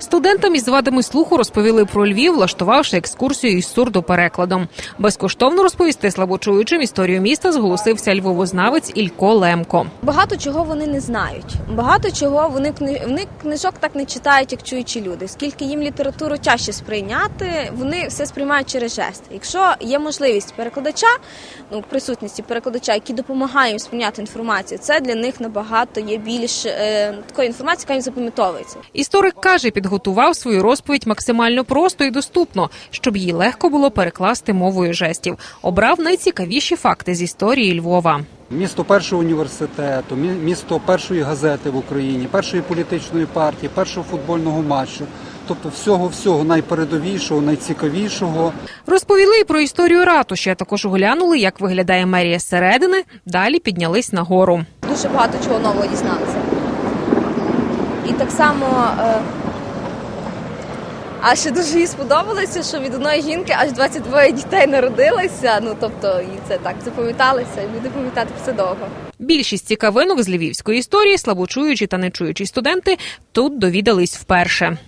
Студентам із вадами слуху розповіли про Львів, влаштувавши екскурсію із сурдоперекладом. Безкоштовно розповісти слабочуючим історію міста зголосився львовознавець Ілько Лемко. Багато чого вони не знають. Багато чого вони вони книжок так не читають, як чуючі люди. Оскільки їм літературу тяжче сприйняти, вони все сприймають через жест. Якщо є можливість перекладача, ну присутності перекладача, який допомагає їм сприйняти інформацію, це для них набагато є більш е, такої інформації, яка їм запам'ятовується. Історик каже, підготував свою розповідь максимально просто і доступно, щоб її легко було перекласти мовою жестів. Обрав найцікавіші факти з історії Львова. Місто першого університету, місто першої газети в Україні, першої політичної партії, першого футбольного матчу. Тобто всього всього найпередовішого, найцікавішого. Розповіли і про історію ратуші, а також оглянули, як виглядає мерія зсередини. Далі піднялись на гору. Дуже багато чого нового дізналися. І так само. А ще дуже їй сподобалося, що від одної жінки аж 22 дітей народилося. Ну тобто, і це так запам'яталося, і буде пам'ятати все довго. Більшість цікавинок з львівської історії слабочуючі та нечуючі студенти тут довідались вперше.